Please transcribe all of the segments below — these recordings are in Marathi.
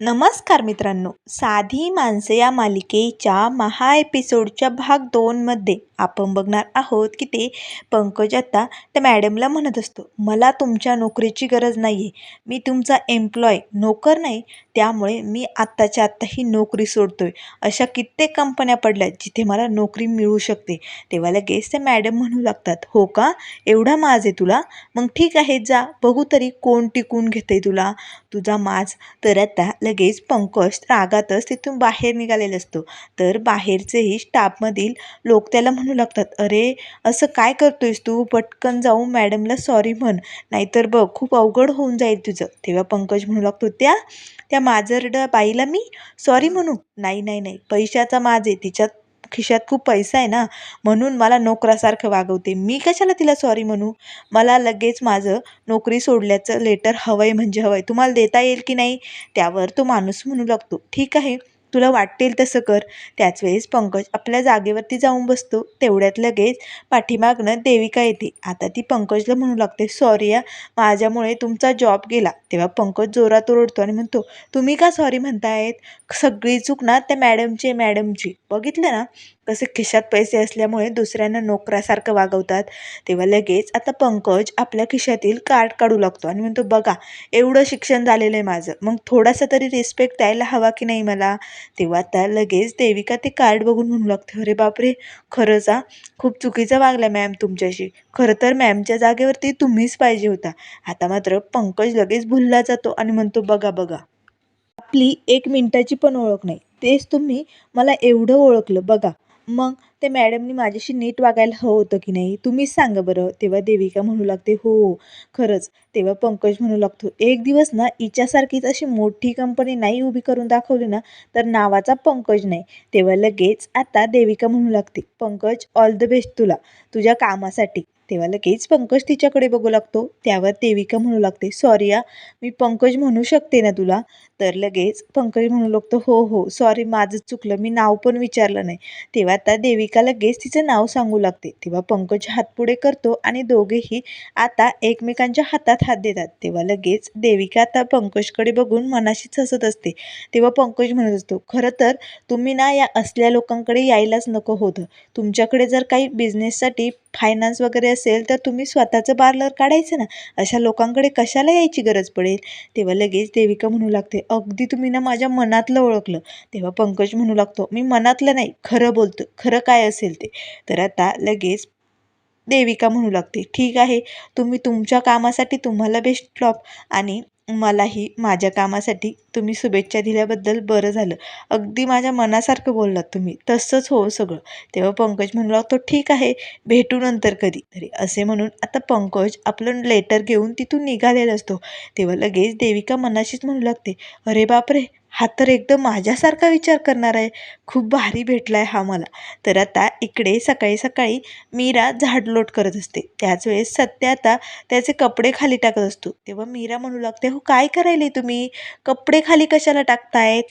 नमस्कार मित्रांनो साधी माणसे या मालिकेच्या महा एपिसोडच्या भाग दोनमध्ये आपण बघणार आहोत की ते पंकज आता त्या मॅडमला म्हणत असतो मला तुमच्या नोकरीची गरज नाही आहे मी तुमचा एम्प्लॉय नोकर नाही. त्यामुळे मी आत्ताच्या आत्ता ही नोकरी सोडतो आहे अशा कित्येक कंपन्या पडल्या जिथे मला नोकरी मिळू शकते. तेव्हा लगेच त्या मॅडम म्हणू लागतात हो का? एवढा माज आहे तुला? मग ठीक आहे जा. बघू तरी कोण टिकून घेते तुला. तुझा माज. तर आता लगेच पंकज रागातच तिथून बाहेर निघालेला असतो. तर बाहेरचेही स्टाफमधील लोक त्याला म्हणू लागतात अरे असं काय करतोयस तू? पटकन जाऊन मॅडमला सॉरी म्हण नाहीतर बघ खूप अवघड होऊन जाईल तुझं. तेव्हा पंकज म्हणू लागतो त्या त्या माजरड्या बाईला मी सॉरी म्हणू. नाही नाही नाही पैशाचा माज आहे तिच्यात खिशात खूप पैसा आहे ना म्हणून मला नोकरासारखं वागवते. मी कशाला तिला सॉरी म्हणू? मला लगेच माझं नोकरी सोडल्याचं लेटर हवं आहे म्हणजे हवं आहे तुम्हाला देता येईल की नाही? त्यावर तो माणूस म्हणू लागतो ठीक आहे तुला वाटेल तसं कर. त्याच वेळेस पंकज आपल्या जागेवरती जाऊन बसतो. तेवढ्यात लगेच पाठीमागनं देविका येते. आता ती पंकजला म्हणू लागते सॉरी या माझ्यामुळे तुमचा जॉब गेला. तेव्हा पंकज जोरात ओरडतो आणि म्हणतो तुम्ही का सॉरी म्हणतायत? सगळी चूक ना त्या मॅडमची मॅडमची बघितलं ना? कसे खिशात पैसे असल्यामुळे दुसऱ्यांना नोकरासारखं वागवतात. तेव्हा लगेच आता पंकज आपल्या खिशातील कार्ड काढू लागतो आणि म्हणतो बघा एवढं शिक्षण झालेलं आहे माझं. मग थोडासा तरी रिस्पेक्ट द्यायला हवा की नाही मला? तेव्हा आता लगेच देविका ते कार्ड बघून म्हणू लागते अरे बापरे खरंच आ खूप चुकीचं वागलं मॅम तुमच्याशी. खरं तर मॅमच्या जागेवरती तुम्हीच पाहिजे होता. आता मात्र पंकज लगेच भुलला जातो आणि म्हणतो बघा बघा. आपली एक मिनिटाची पण ओळख नाही. तेच तुम्ही मला एवढं ओळखलं. बघा मग ते मॅडमनी माझ्याशी नीट वागायला हवं होतं की नाही? तुम्हीच सांगा बरं. तेव्हा देविका म्हणू लागते हो खरंच. तेव्हा पंकज म्हणू लागतो एक दिवस ना हिच्यासारखीच अशी मोठी कंपनी नाही उभी करून दाखवली ना तर नावाचा पंकज नाही. तेव्हा लगेच आता देविका म्हणू लागते पंकज ऑल द बेस्ट तुला तुझ्या कामासाठी. तेव्हा लगेच पंकज तिच्याकडे बघू लागतो. त्यावर देविका म्हणू लागते सॉरी या मी पंकज म्हणू शकते ना तुला? तर लगेच पंकज म्हणू लागतो हो हो सॉरी माझं चुकलं मी नाव पण विचारलं नाही. तेव्हा आता देविका लगेच तिचं नाव सांगू लागते. तेव्हा पंकज हात पुढे करतो आणि दोघेही आता एकमेकांच्या हातात हात देतात. तेव्हा लगेच देविका आता पंकजकडे बघून मनाशीच हसत असते. तेव्हा पंकज म्हणत असतो खरं तर तुम्ही ना या असल्या लोकांकडे यायलाच नको होतं. तुमच्याकडे जर काही बिझनेससाठी फायनान्स वगैरे असेल तर तुम्ही स्वतःचं पार्लर काढायचं ना. अशा लोकांकडे कशाला यायची गरज पडेल? तेव्हा लगेच देविका म्हणू लागते अगदी तुम्ही ना माझ्या मनातलं ओळखलं. तेव्हा पंकज म्हणू लागतो मी मनातलं नाही खरं बोलतो खरं काय असेल ते? तर आता लगेच देविका म्हणू लागते ठीक आहे तुम्ही तुमच्या कामासाठी तुम्हाला बेस्ट फ्लॉप आणि मलाही माझ्या कामासाठी तुम्ही शुभेच्छा दिल्याबद्दल बरं झालं. अगदी माझ्या मनासारखं बोललात तुम्ही. तसंच हो सगळं. तेव्हा पंकज म्हणू लागतो ठीक आहे भेटू नंतर कधी. तरी असे म्हणून आता पंकज आपलं लेटर घेऊन तिथून निघालेला असतो. तेव्हा लगेच देविका मनाशीच म्हणू लागते अरे बापरे हा तर एकदम माझ्यासारखा विचार करणार आहे. खूप भारी भेटला आहे हा मला. तर आता इकडे सकाळी सकाळी मीरा झाडलोट करत असते. त्याच वेळेस सत्या आता त्याचे कपडे खाली टाकत असतो. तेव्हा मीरा म्हणू लागते हो काय करायले तुम्ही? कपडे खाली कशाला टाकतायत?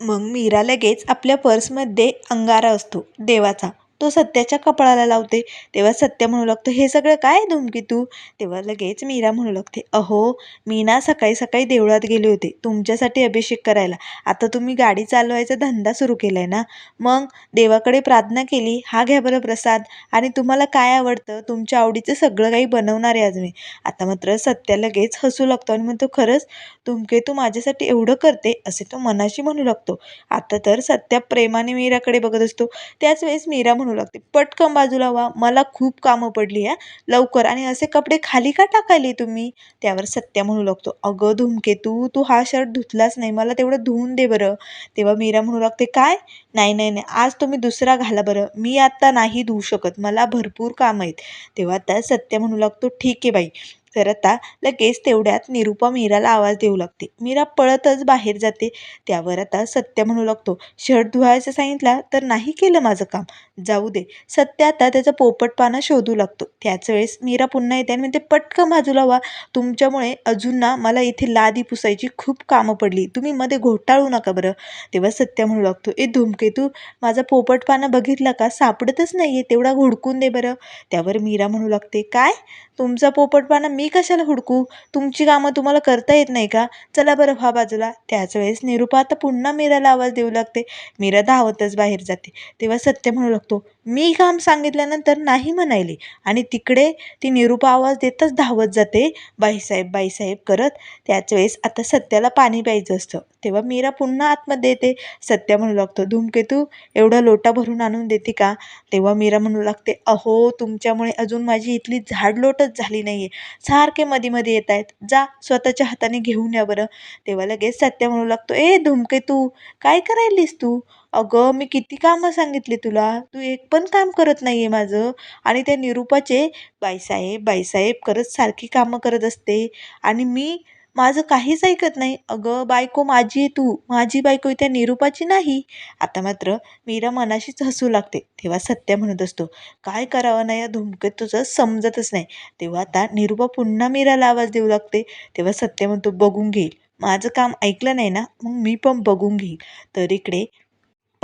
मग मीरा लगेच आपल्या पर्समध्ये अंगारा असतो देवाचा. तो सत्याच्या कपाळाला लावते. तेव्हा सत्य म्हणू लागतो हे सगळं काय धुमकी तू? तेव्हा लगेच मीरा म्हणू लागते अहो मी ना सकाळी सकाळी देवळात गेले होते तुमच्यासाठी अभिषेक करायला. आता तुम्ही गाडी चालवायचा धंदा सुरू केला आहे ना? मग देवाकडे प्रार्थना केली हा घ्या बरं प्रसाद. आणि तुम्हाला काय आवडतं? तुमच्या आवडीचं सगळं काही बनवणार आहे आज मी. आता मात्र सत्या लगेच हसू लागतो आणि म्हणतो खरंच तुमके तू माझ्यासाठी एवढं करते? असे तो मनाशी म्हणू लागतो. आता तर सत्या प्रेमाने मीराकडे बघत असतो. त्याच वेळेस मीरा म्हणू लागते. पटकन बाजूला व्हा मला खूप कामं पडली आहे लवकर. आणि असे कपडे खाली का टाकायले तुम्ही? त्यावर सत्या म्हणू लागतो. अगं धूमकेतू तू हा शर्ट धुतलाच नाही. मला तेवढं धुवून दे बरं. तेव्हा मीरा म्हणू लागते काय? नाही नाही नाही. आज तुम्ही दुसरा घाला बरं. मी आत्ता नाही धुवू शकत. मला भरपूर काम आहेत. तेव्हा त्या सत्य म्हणू लागतो ठीक आहे बाई. तर आता लगेच तेवढ्यात निरुपा मीराला आवाज देऊ लागते. मीरा पळतच बाहेर जाते. त्यावर आता सत्य म्हणू लागतो शर्ट धुवायचं सांगितला तर नाही केलं माझं काम. जाऊ दे. सत्य आता त्याचा पोपटपाना शोधू लागतो. त्याच वेळेस मीरा पुन्हा येते आणि म्हणते पटकन बाजूला व्हा तुमच्यामुळे अजून ना मला इथे लादी पुसायची खूप कामं पडली. तुम्ही मध्ये घोटाळू नका बरं. तेव्हा सत्य म्हणू लागतो ए धुमकेतू माझा पोपटपाना बघितला का? सापडतच नाही आहे तेवढा हुडकून दे बरं. त्यावर मीरा म्हणू लागते काय? तुमचा पोपटपाना मी मी कशाला हुडकू? तुमची कामं तुम्हाला करता येत नाही का? चला बरं व्हा बाजूला. त्याच वेळेस निरुपा आता पुन्हा मीराला आवाज देऊ लागते. मीरा धावतच बाहेर जाते. तेव्हा सत्य म्हणू लागतो मी काम सांगितल्यानंतर नाही म्हणायली. आणि तिकडे ती निरूपा आवाज देतच धावत जाते. बाईसाहेब बाईसाहेब करत त्याच वेळेस आता सत्याला पाणी प्यायचं असतं. तेव्हा मीरा पुन्हा आतमध्ये येते. सत्य म्हणू लागतो धूमकेतू एवढा लोटा भरून आणून देते का? तेव्हा मीरा म्हणू लागते अहो तुमच्यामुळे अजून माझी इथली झाडलोटच झाली नाही आहे सारखे मध्ये मध्ये येत आहेत. जा स्वतःच्या हाताने घेऊन या बरं. तेव्हा लगेच सत्य म्हणू लागतो ए धूमकेतू काय करायलीस तू? अगं मी किती कामं सांगितली तुला. तू एक पण काम करत नाही आहे माझं. आणि त्या निरूपाचे बाईसाहेब बाईसाहेब करत सारखी कामं करत असते. आणि मी माझं काहीच ऐकत नाही. अगं बायको माझी आहे तू. माझी बायको त्या निरूपाची नाही. आता मात्र मीरा मनाशीच हसू लागते. तेव्हा सत्य म्हणत असतो काय करावं ना या धुमकेत तुझं समजतच नाही. तेव्हा आता निरूपा पुन्हा मीराला आवाज देऊ लागते. तेव्हा सत्य म्हणतो बघून घेईल. माझं काम ऐकलं नाही ना मग मी पण बघून घेईल. तर इकडे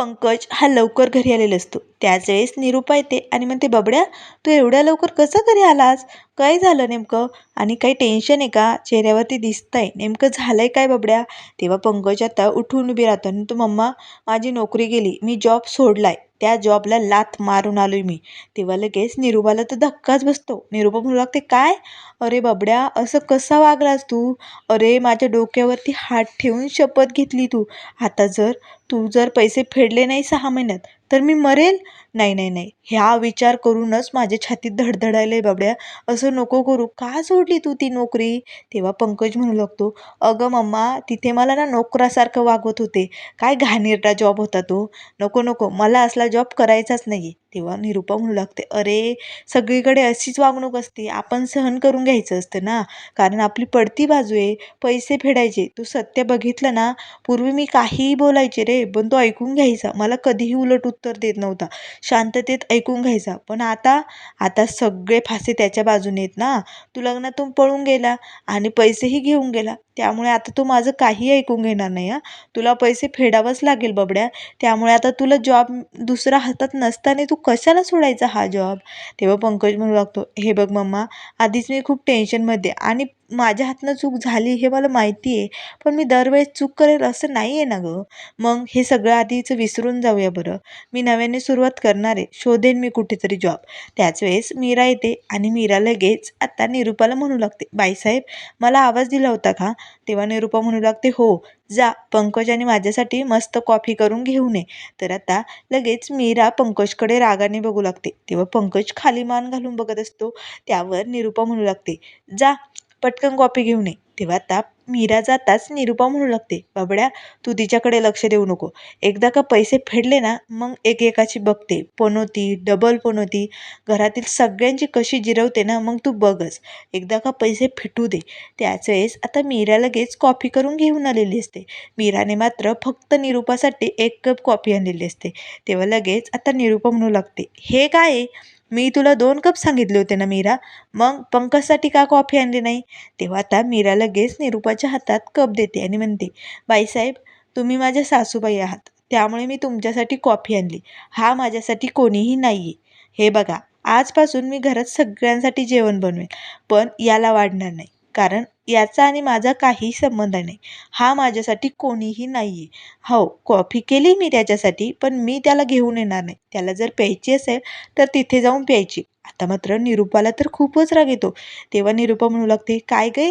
पंकज हा लवकर घरी आलेला असतो. त्याच वेळेस निरूपा येते आणि म्हणते बबड्या तू एवढ्या लवकर कसं घरी आलास? काय झालं नेमकं? आणि काही टेन्शन आहे का? चेहऱ्यावरती दिसतंय. नेमकं झालं आहे काय बबड्या? तेव्हा पंकज आता उठून उभी राहतो आणि तो मम्मा माझी नोकरी गेली. मी जॉब सोडलाय. त्या जॉबला लाथ मारून आलोय मी. तेव्हा लगेच निरूपाला तर धक्काच बसतो. निरुबा म्हणू लागते काय? अरे बबड्या असं कसा वागलास तू? अरे माझ्या डोक्यावरती हात ठेवून शपथ घेतली तू. आता जर तू जर पैसे फेडले नाही सहा महिन्यात तर मी मरेल नाही नाही नाही. ह्या विचार करूनच माझ्या छातीत धडधडायलं आहे बाबड्या. असं नको करू. का सोडली तू ती नोकरी? तेव्हा पंकज म्हणू लागतो अगं मम्मा तिथे मला ना नोकरासारखं वागवत होते. काय घाणेरडा जॉब होता तो. नको नको. मला असला जॉब करायचाच नाही तेव्हा निरुपा म्हणू लागते अरे सगळीकडे अशीच वागणूक असते. आपण सहन करून घ्यायचं असतं ना. कारण आपली पडती बाजू आहे. पैसे फेडायचे. तू सत्य बघितलं ना? पूर्वी मी काहीही बोलायचे रे. पण तो ऐकून घ्यायचा. मला कधीही उलट उत्तर देत नव्हता. शांततेत ऐकून घ्यायचा. पण आता आता सगळे फासे त्याच्या बाजूने आहेत ना. तू लग्नातून पळून गेला आणि पैसेही घेऊन गेला. त्यामुळे आता तू माझं काही ऐकून घेणार नाही हां. तुला पैसे फेडावंच लागेल बबड्या. त्यामुळे आता तुला जॉब दुसरा हातात नसताना तू कशाला सोडायचा हा जॉब? तेव्हा पंकज म्हणू लागतो हे बघ मम्मा आधीच मी खूप टेन्शनमध्ये आणि माझ्या हातनं चूक झाली हे मला माहिती आहे पण मी दरवेळेस चूक करेल असं नाही आहे ना गं. मग हे सगळं आधीचं विसरून जाऊया बरं. मी नव्याने सुरुवात करणार आहे. शोधेन मी कुठेतरी जॉब त्याच वेळेस मीरा येते आणि मीरा लगेच आता निरूपाला म्हणू लागते बाईसाहेब मला आवाज दिला होता का? तेव्हा निरूपा म्हणू लागते हो जा पंकज आणि माझ्यासाठी मस्त कॉफी करून घेऊन ये. तर आता लगेच मीरा पंकजकडे रागाने बघू लागते. तेव्हा पंकज खाली मान घालून बघत असतो. त्यावर निरूपा म्हणू लागते जा पटकन कॉपी घेऊ नये. तेव्हा आता मीरा जाताच निरुपा म्हणू लागते बाबड्या तू तिच्याकडे लक्ष देऊ नको. एकदा का पैसे फेडले ना मग एकेकाची बघते. पनोती डबल पनोती घरातील सगळ्यांची कशी जिरवते ना मग तू बघच. एकदा का पैसे फिटू दे. त्याच वेळेस आता मीरा लगेच कॉफी करून घेऊन आलेली असते. मीराने मात्र फक्त निरुपासाठी एक कप कॉफी आणलेली असते. तेव्हा लगेच आता निरुपा म्हणू लागते हे काय आहे? मी तुला दोन कप सांगितले होते ना मीरा. मग पंकजसाठी का कॉफी आणली नाही? तेव्हा आता मीरा लगेच निरूपाच्या हातात कप देते आणि म्हणते बाईसाहेब तुम्ही माझ्या सासूबाई आहात. त्यामुळे मी तुमच्यासाठी कॉफी आणली. हा माझ्यासाठी कोणीही नाही आहे हे बघा आजपासून मी घरात सगळ्यांसाठी जेवण बनवेल पण याला वाढणार नाही. कारण याचा आणि माझा काही संबंध नाही. हा माझ्यासाठी कोणीही नाही आहे हो कॉफी केली मी त्याच्यासाठी पण मी त्याला घेऊन येणार नाही. त्याला जर प्यायची असेल तर तिथे जाऊन प्यायची. आता मात्र निरूपाला तर खूपच राग येतो. तेव्हा निरूपा म्हणू लागते काय गे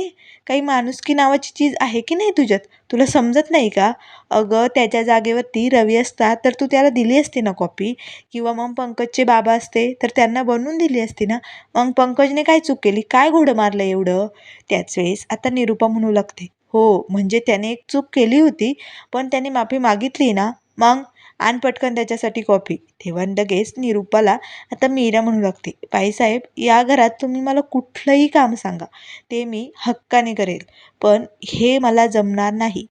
काही माणुसकी नावाची चीज आहे की नाही तुझ्यात? तुला समजत नाही का? अगं त्याच्या जागेवरती रवी असता तर तू त्याला दिली असती ना कॉपी किंवा मग पंकजचे बाबा असते तर त्यांना बनवून दिली असती ना? मग पंकजने काय चूक केली? काय घोडं मारलं एवढं? त्याच वेळेस आता निरूपा म्हणू लागते हो म्हणजे त्याने एक चूक केली होती पण त्याने माफी मागितली ना? मग आण पटकन त्याच्यासाठी कॉफी तेव्हा लगेच निरूपाला आता मीरा म्हणू लागते बाईसाहेब या घरात तुम्ही मला कुठलंही काम सांगा ते मी हक्काने करेल पण हे मला जमणार नाही.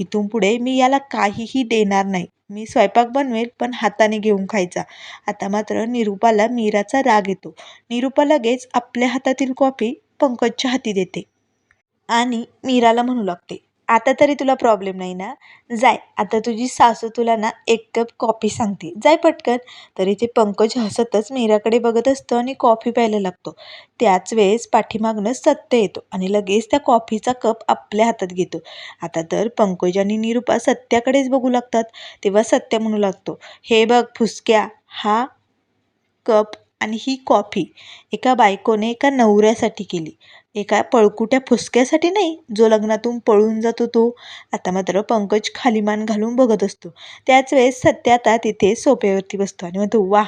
इथून पुढे मी याला काहीही देणार नाही. मी स्वयंपाक बनवेल पण हाताने घेऊन खायचा. आता मात्र निरूपाला मीराचा राग येतो. निरूपा लगेच आपल्या हातातील कॉफी पंकजच्या हाती देते आणि मीराला म्हणू लागते आता तरी तुला प्रॉब्लेम नाही ना? जाय आता तुझी सासू तुला ना एक कप कॉफी सांगते. जाय पटकन. तरी ते पंकज हसतच मीराकडे बघत असतो आणि कॉफी प्यायला लागतो. त्याच वेळेस पाठीमागनं सत्य येतो आणि लगेच त्या कॉफीचा कप आपल्या हातात घेतो. आता तर पंकज आणि निरुपा सत्याकडेच बघू लागतात. तेव्हा सत्य म्हणू लागतो हे बघ फुसक्या हा कप आणि ही कॉफी एका बायकोने एका नवऱ्यासाठी केली. एका पळकुट्या फुसक्यासाठी नाही जो लग्नातून पळून जातो तो. आता मात्र पंकज खाली मान घालून बघत असतो. त्याच वेळेस सत्या आता तिथे सोप्यावरती बसतो आणि म्हणतो वा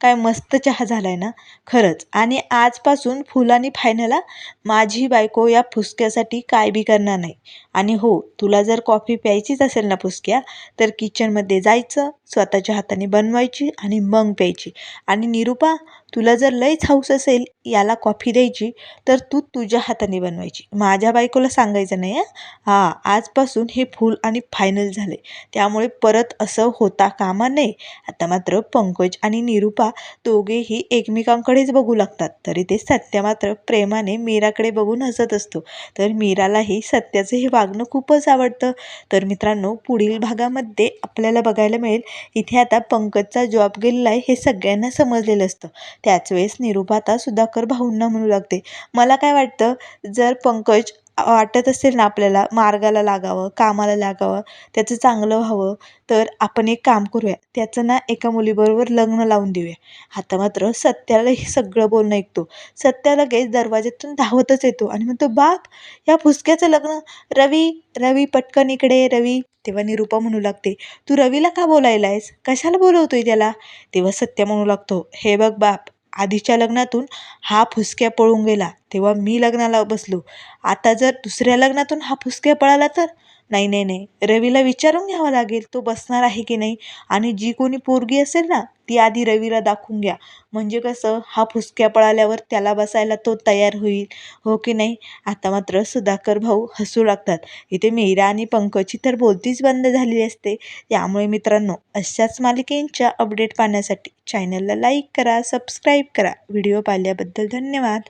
काय मस्त चहा झाला आहे ना. खरंच. आणि आजपासून फुलानी फायनला माझी बायको या फुसक्यासाठी काय बी करणार नाही. आणि हो तुला जर कॉफी प्यायचीच असेल ना फुसक्या तर किचनमध्ये जायचं स्वतःच्या हाताने बनवायची आणि मग प्यायची. आणि निरुपा तुला जर लईच हाऊस असेल याला कॉफी द्यायची तर तू तुझ्या हाताने बनवायची. माझ्या बायकोला सांगायचं नाही हां. आजपासून हे फूल आणि फायनल झाले त्यामुळे परत असं होता कामा नये. आता मात्र पंकज आणि निरुपा दोघेही एकमेकांकडेच बघू लागतात. तरी ते सत्य मात्र प्रेमाने मीराकडे बघून हसत असतो. तर मीरालाही सत्याचं हे वागणं खूपच आवडतं. तर मित्रांनो पुढील भागामध्ये आपल्याला बघायला मिळेल. इथे आता पंकजचा जॉब गेलेला आहे हे सगळ्यांना समजलेलं असतं. त्याच वेळेस निरुपाता सुधाकर भाऊंना म्हणू लागते. मला काय वाटतं जर पंकज वाटत असेल ना आपल्याला मार्गाला लागावं कामाला लागावं त्याचं चांगलं व्हावं तर आपण एक काम करूया. त्याचं ना एका मुलीबरोबर लग्न लावून देऊया. आता मात्र सत्याला हे सगळं बोलणं ऐकतो. सत्या लगेच दरवाज्यातून धावतच येतो आणि म्हणतो बाप या फुसक्याचं लग्न रवी रवी पटकन इकडे रवी. तेव्हा निरुपा म्हणू लागते तू रवीला का बोलायला आहेस कशाला बोलवतोय त्याला? तेव्हा सत्य म्हणू लागतो हे बघ बाप आधीच्या लग्नातून हा फुसक्या पळून गेला. तेव्हा मी लग्नाला बसलो. आता जर दुसऱ्या लग्नातून हा फुसक्या पळाला तर? नाही नाही नाही. रवीला विचारून घ्यावं लागेल तो बसणार आहे की नाही आणि जी कोणी पोरगी असेल ना ती आधी रवीला दाखवून घ्या. म्हणजे कसं हा फुसक्या पळाल्यावर त्याला बसायला तो तयार होईल. हो की नाही? आता मात्र सुधाकर भाऊ हसू लागतात. इथे मीरा आणि पंकजची तर बोलतीच बंद झालेली असते. त्यामुळे मित्रांनो अशाच मालिकेंच्या अपडेट पाहण्यासाठी चॅनलला लाईक करा सबस्क्राईब करा. व्हिडिओ पाहिल्याबद्दल धन्यवाद.